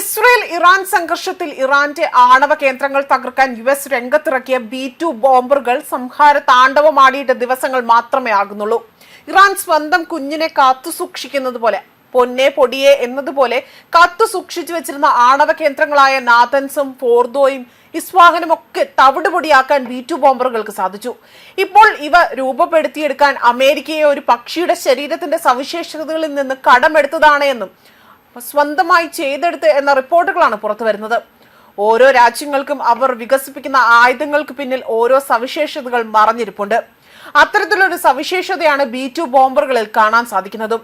Israel Iran സംഘർഷത്തിൽ ഇറാന്റെ ആണവ കേന്ദ്രങ്ങൾ തകർക്കാൻ യു എസ് രംഗത്തിറക്കിയ ബി ടു ബോംബറുകൾ സംഹാര താണ്ഡവമാടിയിട്ട് ദിവസങ്ങൾ മാത്രമേ ആകുന്നുള്ളൂ. ഇറാൻ സ്വന്തം കുഞ്ഞിനെ കാത്തു സൂക്ഷിക്കുന്നത് പോലെ പൊന്നെ പൊടിയെ എന്നതുപോലെ കാത്തു സൂക്ഷിച്ചു വെച്ചിരുന്ന ആണവ കേന്ദ്രങ്ങളായ നാഥൻസും ഫോർദോയും ഇസ്വാഹനും ഒക്കെ തവിടുപൊടിയാക്കാൻ ബി ടു ബോംബറുകൾക്ക് സാധിച്ചു. ഇപ്പോൾ ഇവ രൂപപ്പെടുത്തിയെടുക്കാൻ അമേരിക്കയെ ഒരു പക്ഷിയുടെ ശരീരത്തിന്റെ സവിശേഷതകളിൽ നിന്ന് കടമെടുത്തതാണ് എന്നും സ്വന്തമായി ചെയ്തെടുത്ത് എന്ന റിപ്പോർട്ടുകളാണ് പുറത്തു വരുന്നത്. ഓരോ രാജ്യങ്ങൾക്കും അവർ വികസിപ്പിക്കുന്ന ആയുധങ്ങൾക്ക് പിന്നിൽ ഓരോ സവിശേഷതകൾ മറഞ്ഞിരിപ്പുണ്ട്. അത്തരത്തിലൊരു സവിശേഷതയാണ് ബി ടു ബോംബറുകളിൽ കാണാൻ സാധിക്കുന്നതും.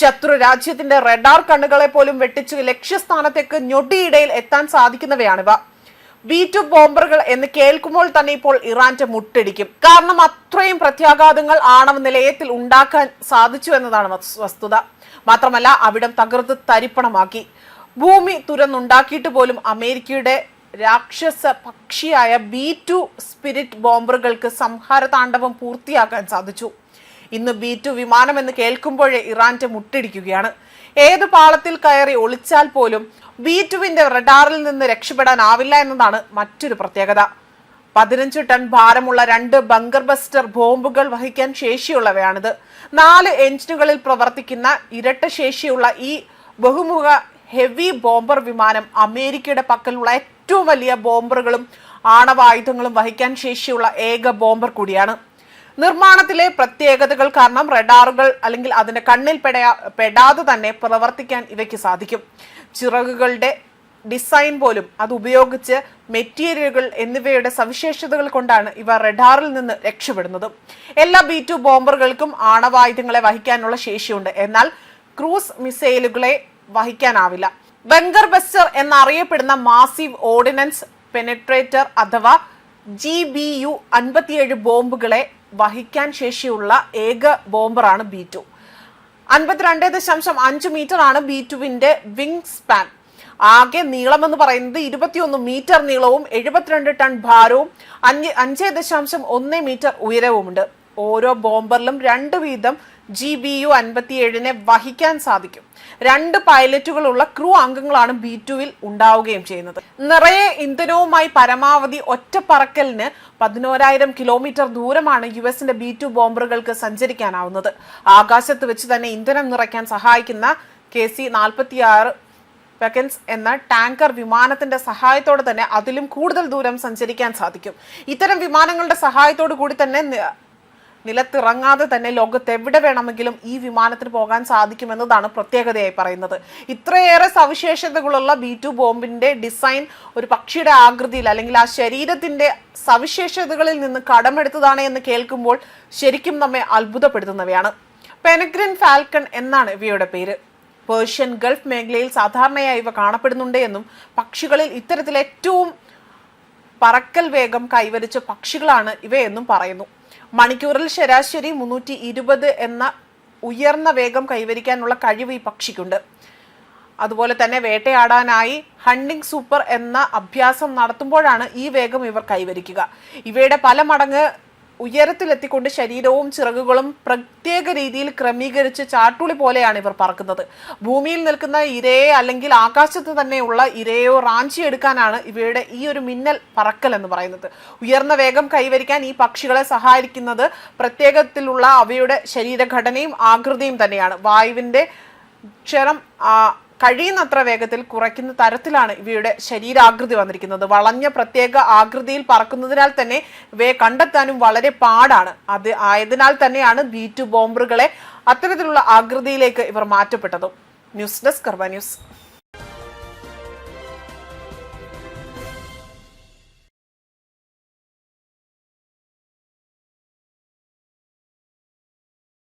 ശത്രു രാജ്യത്തിന്റെ റഡാർ കണ്ണുകളെ പോലും വെട്ടിച്ച് ലക്ഷ്യസ്ഥാനത്തേക്ക് ഞൊടിയിടയിൽ എത്താൻ സാധിക്കുന്നവയാണിവ ബി ടു ബോംബറുകൾ എന്ന് കേൾക്കുമ്പോൾ തന്നെ ഇപ്പോൾ ഇറാന്റെ മുട്ടിടിക്കും. കാരണം അത്രയും പ്രത്യാഘാതങ്ങൾ ആണവ നിലയത്തിൽ ഉണ്ടാക്കാൻ സാധിച്ചു എന്നതാണ് വസ്തുത. മാത്രമല്ല അവിടം തകർത്ത് തരിപ്പണമാക്കി. ഭൂമി തുരന്നുണ്ടാക്കിയിട്ട് പോലും അമേരിക്കയുടെ രാക്ഷസ പക്ഷിയായ ബി ടു സ്പിരിറ്റ് ബോംബറുകൾക്ക് സംഹാര താണ്ഡവം പൂർത്തിയാക്കാൻ സാധിച്ചു. ഇന്ന് ബി ടു വിമാനം എന്ന് കേൾക്കുമ്പോഴേ ഇറാന്റെ മുട്ടിടിക്കുകയാണ്. ഏത് പാളത്തിൽ കയറി ഒളിച്ചാൽ പോലും ബി ടുവിന്റെ റഡാറിൽ നിന്ന് രക്ഷപ്പെടാനാവില്ല എന്നതാണ് മറ്റൊരു പ്രത്യേകത. പതിനഞ്ച് ടൺ ഭാരമുള്ള രണ്ട് ബങ്കർ ബസ്റ്റർ ബോംബുകൾ വഹിക്കാൻ ശേഷിയുള്ളവയാണിത്. നാല് എഞ്ചിനുകളിൽ പ്രവർത്തിക്കുന്ന ഇരട്ട ശേഷിയുള്ള ഈ ബഹുമുഖ ഹെവി ബോംബർ വിമാനം അമേരിക്കയുടെ പക്കലുള്ള ഏറ്റവും വലിയ ബോംബറുകളും ആണവായുധങ്ങളും വഹിക്കാൻ ശേഷിയുള്ള ഏക ബോംബർ കൂടിയാണ്. നിർമ്മാണത്തിലെ പ്രത്യേകതകൾ കാരണം റഡാറുകൾ അല്ലെങ്കിൽ അതിന്റെ കണ്ണിൽ പെടാ പെടാതെ തന്നെ പ്രവർത്തിക്കാൻ ഇവയ്ക്ക് സാധിക്കും. ചിറകുകളുടെ ഡിസൈൻ പോലും അത് ഉപയോഗിച്ച് മെറ്റീരിയലുകൾ എന്നിവയുടെ സവിശേഷതകൾ കൊണ്ടാണ് ഇവ റഡാറിൽ നിന്ന് രക്ഷപ്പെടുന്നത്. എല്ലാ ബി ടു ബോംബറുകൾക്കും ആണവായുധങ്ങളെ വഹിക്കാനുള്ള ശേഷിയുണ്ട്. എന്നാൽ ക്രൂസ് മിസൈലുകളെ വഹിക്കാനാവില്ല. ബംഗർ ബസ്റ്റർ എന്നറിയപ്പെടുന്ന മാസീവ് ഓർഡിനൻസ് പെനട്രേറ്റർ അഥവാ ജി ബി യു അൻപത്തിയേഴ് ബോംബുകളെ വഹിക്കാൻ ശേഷിയുള്ള ഏക ബോംബറാണ് ബി ടു. അൻപത്തിരണ്ട് ദശാംശം അഞ്ച് മീറ്റർ ആണ് ബി ടുവിന്റെ വിങ് സ്പാൻ ആകെ നീളം എന്ന് പറയുന്നത് ഇരുപത്തിയൊന്ന് മീറ്റർ നീളവും എഴുപത്തിരണ്ട് ടൺ ഭാരവും അഞ്ച് അഞ്ച് ദശാംശം ഒന്ന് മീറ്റർ ഉയരവുമുണ്ട്. ഓരോ ബോംബറിലും രണ്ട് വീതം ജി ബി യു അൻപത്തിയേഴിനെ വഹിക്കാൻ സാധിക്കും. രണ്ട് പൈലറ്റുകളുള്ള ക്രൂ അംഗങ്ങളാണ് ബി ടുവിൽ ഉണ്ടാവുകയും ചെയ്യുന്നത്. നിറയെ ഇന്ധനവുമായി പരമാവധി ഒറ്റ പറക്കലിന് പതിനോരായിരം കിലോമീറ്റർ ദൂരമാണ് യു എസിന്റെ ബി ടു ബോംബറുകൾക്ക് സഞ്ചരിക്കാനാവുന്നത്. ആകാശത്ത് വെച്ച് തന്നെ ഇന്ധനം നിറയ്ക്കാൻ സഹായിക്കുന്ന കെ സി നാൽപ്പത്തിയാറ് വെക്കൻസ് എന്ന ടാങ്കർ വിമാനത്തിന്റെ സഹായത്തോടെ തന്നെ അതിലും കൂടുതൽ ദൂരം സഞ്ചരിക്കാൻ സാധിക്കും. ഇത്തരം വിമാനങ്ങളുടെ സഹായത്തോടു കൂടി തന്നെ നിലത്തിറങ്ങാതെ തന്നെ ലോകത്ത് എവിടെ വേണമെങ്കിലും ഈ വിമാനത്തിന് പോകാൻ സാധിക്കുമെന്നതാണ് പ്രത്യേകതയായി പറയുന്നത്. ഇത്രയേറെ സവിശേഷതകളുള്ള ബി ടു ബോംബിന്റെ ഡിസൈൻ ഒരു പക്ഷിയുടെ ആകൃതിയിൽ അല്ലെങ്കിൽ ആ ശരീരത്തിന്റെ സവിശേഷതകളിൽ നിന്ന് കടമെടുത്തതാണ് എന്ന് കേൾക്കുമ്പോൾ ശരിക്കും നമ്മെ അത്ഭുതപ്പെടുത്തുന്നവയാണ്. പെനഗ്രിൻ ഫാൽക്കൺ എന്നാണ് ഇവയുടെ പേര്. പേർഷ്യൻ ഗൾഫ് മേഖലയിൽ സാധാരണയായി ഇവ കാണപ്പെടുന്നുണ്ട് എന്നും പക്ഷികളിൽ ഇത്തരത്തിൽ ഏറ്റവും പറക്കൽ വേഗം കൈവരിച്ച പക്ഷികളാണ് ഇവയെന്നും പറയുന്നു. മണിക്കൂറിൽ ശരാശരി മുന്നൂറ്റി ഇരുപത് എന്ന ഉയർന്ന വേഗം കൈവരിക്കാനുള്ള കഴിവ് ഈ പക്ഷിക്കുണ്ട്. അതുപോലെ തന്നെ വേട്ടയാടാനായി ഹണ്ടിങ് സൂപ്പർ എന്ന അഭ്യാസം നടത്തുമ്പോഴാണ് ഈ വേഗം ഇവർ കൈവരിക്കുക. ഇവയുടെ പല മടങ്ങ് ഉയരത്തിലെത്തിക്കൊണ്ട് ശരീരവും ചിറകുകളും പ്രത്യേക രീതിയിൽ ക്രമീകരിച്ച് ചാട്ടുളി പോലെയാണ് ഇവർ പറക്കുന്നത്. ഭൂമിയിൽ നിൽക്കുന്ന ഇരയെ അല്ലെങ്കിൽ ആകാശത്ത് തന്നെയുള്ള ഇരയോ റാഞ്ചി എടുക്കാനാണ് ഇവയുടെ ഈ ഒരു മിന്നൽ പറക്കൽ എന്ന് പറയുന്നത്. ഉയർന്ന വേഗം കൈവരിക്കാൻ ഈ പക്ഷികളെ സഹായിക്കുന്നത് പ്രത്യേകത്തിലുള്ള അവയുടെ ശരീരഘടനയും ആകൃതിയും തന്നെയാണ്. വായുവിന്റെ ക്ഷരം കഴിയുന്നത്ര വേഗത്തിൽ കുറയ്ക്കുന്ന തരത്തിലാണ് ഇവയുടെ ശരീരാകൃതി വന്നിരിക്കുന്നത്. വളഞ്ഞ പ്രത്യേക ആകൃതിയിൽ പറക്കുന്നതിനാൽ തന്നെ ഇവയെ കണ്ടെത്താനും വളരെ പാടാണ്. അത് ആയതിനാൽ തന്നെയാണ് ബി ടു ബോംബറുകളെ അത്തരത്തിലുള്ള ആകൃതിയിലേക്ക് ഇവർ മാറ്റപ്പെട്ടതും. ന്യൂസ് ഡെസ്ക് കർബ ന്യൂസ്.